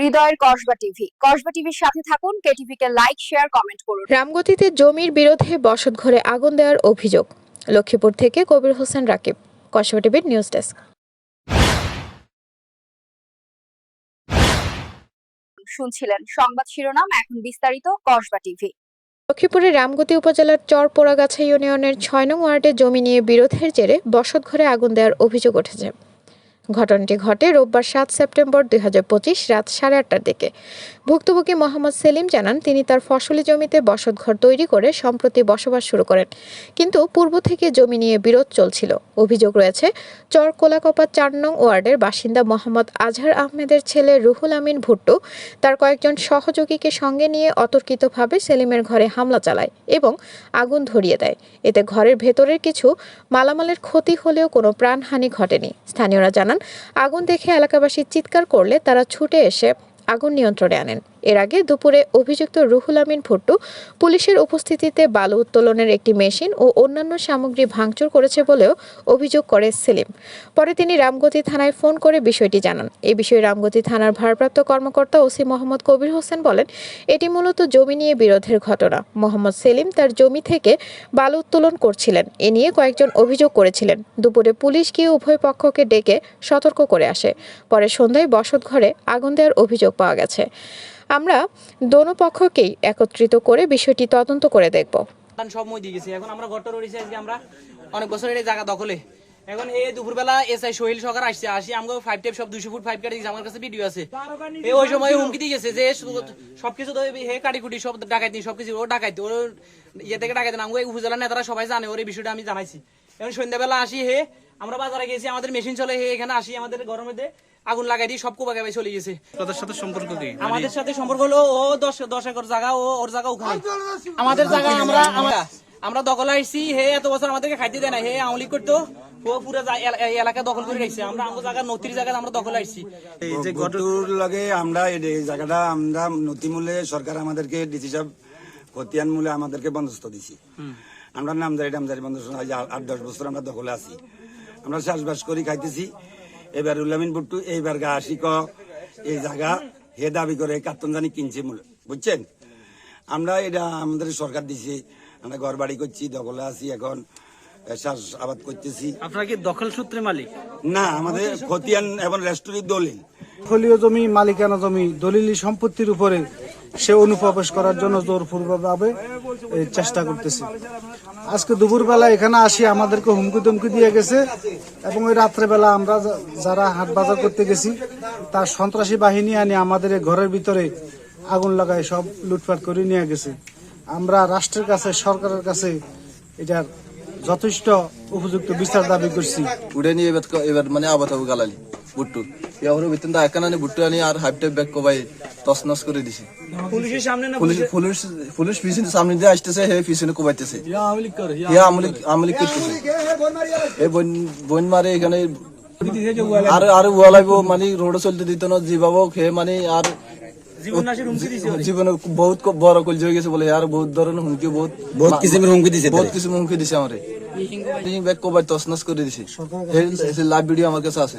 হৃদয়ের কসবা টিভি। কসবা টিভির সাথে থাকুন কেটিভি কে লাইক শেয়ার কমেন্ট করুন। রামগতিতে জমির বিরোধে বসতঘরে আগুন দেওয়ার অভিযোগ। লক্ষ্মীপুর থেকে কবির হোসেন রাকিব কসবা টিভির নিউজ ডেস্ক। শুনছিলেন সংবাদ শিরোনাম এখন বিস্তারিত কসবা টিভি। লক্ষ্মীপুরের রামগতি উপজেলার চর পোড়াগাছা ইউনিয়নের ছয় নং ওয়ার্ডে জমি নিয়ে বিরোধের জেরে বসতঘরে আগুন দেওয়ার অভিযোগ উঠেছে। ঘটনাটি ঘটে রোববার সাত সেপ্টেম্বর দুই হাজার পঁচিশ রাত সাড়ে আটটার দিকে। ভুক্তভোগী মোহাম্মদ সেলিম জানান, তিনি তার ফসলি জমিতে বসতঘর তৈরি করে সম্প্রতি বসবাস শুরু করেন, কিন্তু পূর্ব থেকে জমি নিয়ে বিরোধ চলছিল। অভিযোগ রয়েছে চর কোলাকপা চার নং ওয়ার্ডের বাসিন্দা মোহাম্মদ আজহার আহমেদের ছেলে রুহুল আমিন ভুট্টু তার কয়েকজন সহযোগীকে সঙ্গে নিয়ে অতর্কিতভাবে সেলিমের ঘরে হামলা চালায় এবং আগুন ধরিয়ে দেয়। এতে ঘরের ভেতরের কিছু মালামালের ক্ষতি হলেও কোনো প্রাণহানি ঘটেনি। স্থানীয়রা জানান আগুন দেখে এলাকাবাসী চিৎকার করলে তারা ছুটে এসে আগুন নিয়ন্ত্রণে আনেন। এর আগে দুপুরে অভিযুক্ত রুহুল আমিন ভুট্টু পুলিশের উপস্থিতিতে বালু উত্তোলনের একটি মেশিন ও অন্যান্য সামগ্রী ভাঙচুর করেছে বলেও অভিযোগ করে সেলিম। পরে তিনি রামগতি থানায় ফোন করে বিষয়টি জানান। এ বিষয়ে রামগতি থানার ভারপ্রাপ্ত কর্মকর্তা ওসি মোহাম্মদ কবির হোসেন বলেন, এটি মূলত জমি নিয়ে বিরোধের ঘটনা। মোহাম্মদ সেলিম তার জমি থেকে বালু উত্তোলন করছিলেন। এ নিয়ে কয়েকজন অভিযোগ করেছিলেন। দুপুরে পুলিশ গিয়ে উভয় পক্ষকে ডেকে সতর্ক করে আসে। পরে সন্ধ্যায় বসত ঘরে আগুন দেওয়ার অভিযোগ পাওয়া গেছে। আমরা দোনো পক্ষকেই একত্রিত করে বিষয়টি তদন্ত করে দেখব। সব দিয়ে গেছি। এখন আমরা ঘরটা রয়েছি আজকে আমরা অনেক বছর এই জায়গা দখলে। এখন এই দুপুরবেলা এস আই সোহেল সরকার আসছে, আসি আমাকে ফাইভ টেপ সব দুশো ফুট ফাইভ কাটি আমার কাছে ভিডিও আছে। এই ওই সময় হুমকি দিয়ে গেছে যে সবকিছু তো হে কাটি কুটি সব ডাকাইতি, সবকিছু ও ডাকাইতি, ওর ইয়ে থেকে ডাকাইতি না আমাকে উপজেলা নেতারা সবাই জানে, ওর এই বিষয়টা আমি জানাইছি। এখন সন্ধ্যাবেলা আসি হে, আমরা বাজারে গেছি, আমাদের মেশিন চলে হে, এখানে আসি আমাদের ঘরের মধ্যে। আগুন লাগাই দিয়ে সব কোপা চলে গেছে। তাদের সাথে সম্পর্ক কি? আমাদের সাথে সম্পর্ক হলো ও দশ দশ একর জায়গা ও ওর জায়গা ওখানে। আমাদের জায়গা আমরা আমরা আমরা দখল আইছি হে এত বছর আমাদেরকে খাইতে দেয় না হে আমলি করতো ও পুরো এই এলাকা দখল করে গেছে আমরা আমার জায়গা নতির জায়গা আমরা দখল আইছি। এই যে গটুর লগে আমরা এই জায়গাটা আমরা নথি মূল্যে সরকার আমাদেরকে ডিসি সাহেব খতিয়ান মূল্যে আমাদেরকে বন্দোবস্ত দিছি। আমরা বন্দোবস্ত আজ আ- আট দশ বছর আমরা দখলে আছি। আমরা চাষবাস করি খাইতেছি। এবার উল্লামিন বুট্টু এইবার গা আশি ক এই জায়গা হে দাবি করে কার্তন জানি কিনছে মূল। বুঝছেন? আমরা এটা আমাদের সরকার দিছে আমরা ঘর বাড়ি করছি দখলে আছি এখন চাষ আবাদ করতেছি। আপনারা কি দখল সূত্রে মালিক? না আমাদের খতিয়ান এবং রেস্টুরির দলিল। ফলীয় জমি মালিকানা জমি দলিলি সম্পত্তির উপরে সে অনুপ্রবেশ করার জন্য জোরপূর্বকভাবে চেষ্টা করতেছে। আজকে দুপুরবেলা এখানে আসি, আমাদেরকে হুমকি দমকি দিয়ে গেছে এবং ওই রাত্রেবেলা আমরা যারা হাট বাজার করতে গেছি, তার সন্ত্রাসী বাহিনী আনি আমাদের ঘরের ভিতরে আগুন লাগায় সব লুটপাট করে নিয়ে গেছে। আমরা রাষ্ট্রের কাছে, সরকারের কাছে এটার যথেষ্ট উপযুক্ত বিচার দাবি করছি। উড়ে নিয়ে এবার মানে আবাদ গালালি, বুট্টু। এবার ভিতর বুট্টু আনি আর হাইপ টাইপ ব্যাগ কবাই তসনস করে দিছে। পুলিশের সামনে না পুলিশ পুলিশ পুলিশ পিছনে সামনে দিয়ে আসতেছে হে পিছনে কোবাইতেছে। হে আমলিক আমলিক করতেছে। এই বন বন মারে এখানে আর আর ওয়ালাইব মানে রোড চলতে দিত না জীবাব হে মানে আর জীবন নাশের হুমকি দিছে জীবনে বহুত বড় কল হয়ে গেছে বলে আর বহুত ধরনের হুমকি বহুত বহুত কিসিমের হুমকি দিছে বহুত। কিছু হুমকি দিছে আমারে। কবাই তসনস করে দিছে। লাইভ ভিডিও আমার কাছে আছে।